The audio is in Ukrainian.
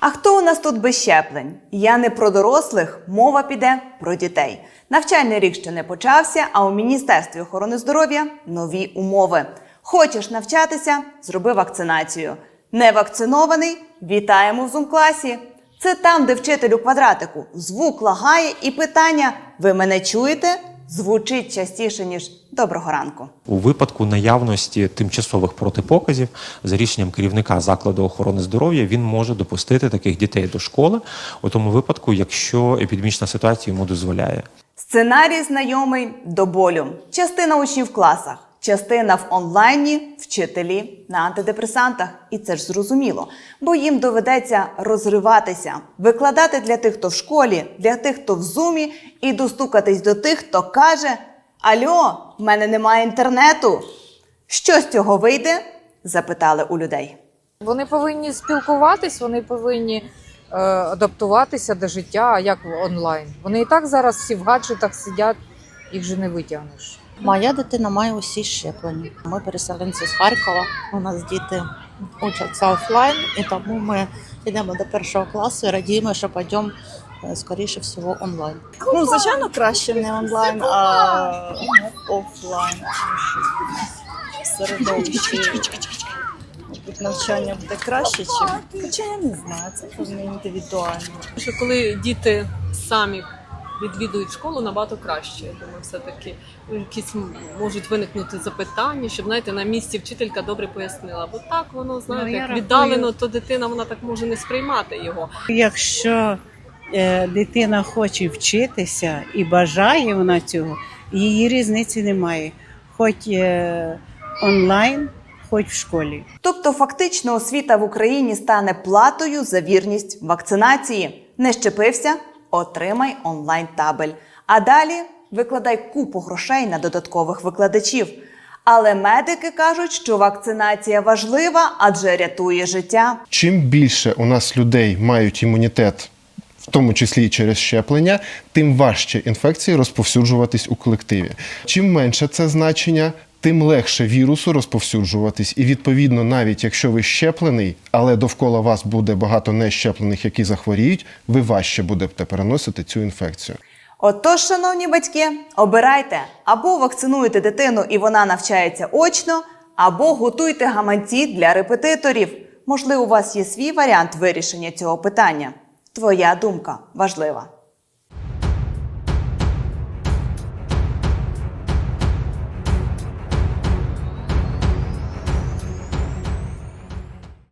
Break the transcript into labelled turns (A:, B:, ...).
A: А хто у нас тут без щеплень? Я не про дорослих, мова піде про дітей. Навчальний рік ще не почався, а у Міністерстві охорони здоров'я нові умови. Хочеш навчатися? Зроби вакцинацію. Не вакцинований? Вітаємо в зум-класі. Це там, де вчитель у квадратику звук лагає і питання Ви мене чуєте? Звучить частіше, ніж доброго ранку.
B: У випадку наявності тимчасових протипоказів за рішенням керівника закладу охорони здоров'я він може допустити таких дітей до школи у тому випадку, якщо епідемічна ситуація йому дозволяє.
A: Сценарій знайомий до болю. Частина учнів в класах, частина в онлайні, вчителі на антидепресантах. І це ж зрозуміло, бо їм доведеться розриватися, викладати для тих, хто в школі, для тих, хто в зумі, і достукатись до тих, хто каже: Альо, в мене немає інтернету. Що з цього вийде? запитали у людей.
C: Вони повинні спілкуватись, вони повинні е, адаптуватися до життя, як онлайн. Вони і так зараз всі в гаджетах сидять, їх же не витягнеш.
D: Моя дитина має усі щеплення. Ми переселенці з Харкова. У нас діти учаться офлайн, і тому ми йдемо до першого класу і радіємо, що підемо е, скоріше всього онлайн.
E: Ну, звичайно, краще не онлайн, а офлайн. Середовище. Мабуть, навчання буде краще, чим. Хоча я не знаю, це певно індивідуально.
F: коли діти самі відвідують школу, набагато краще. Я думаю, все-таки якісь можуть виникнути запитання, щоб знаєте, на місці вчителька добре пояснила. Бо так воно знаєте,
G: Ну,
F: як
G: рахую-
F: віддалено, то дитина вона так може не сприймати його.
G: Якщо е, дитина хоче вчитися і бажає вона цього, її різниці немає. Хоч е, онлайн, хоч в школі.
A: Тобто, фактично, освіта в Україні стане платою за вірність вакцинації. Не щепився, отримай онлайн-табель. А далі викладай купу грошей на додаткових викладачів. Але медики кажуть, що вакцинація важлива, адже рятує життя.
H: чим більше у нас людей мають імунітет, в тому числі і через щеплення, тим важче інфекції розповсюджуватись у колективі. Чим менше це значення, тим легше вірусу розповсюджуватись. І відповідно, навіть якщо ви щеплений, але довкола вас буде багато нещеплених, які захворіють, ви важче будете переносити цю інфекцію.
A: Отож, шановні батьки, обирайте або вакцинуєте дитину і вона навчається очно, або готуйте гаманці для репетиторів. Можливо, у вас є свій варіант вирішення цього питання. Твоя думка важлива.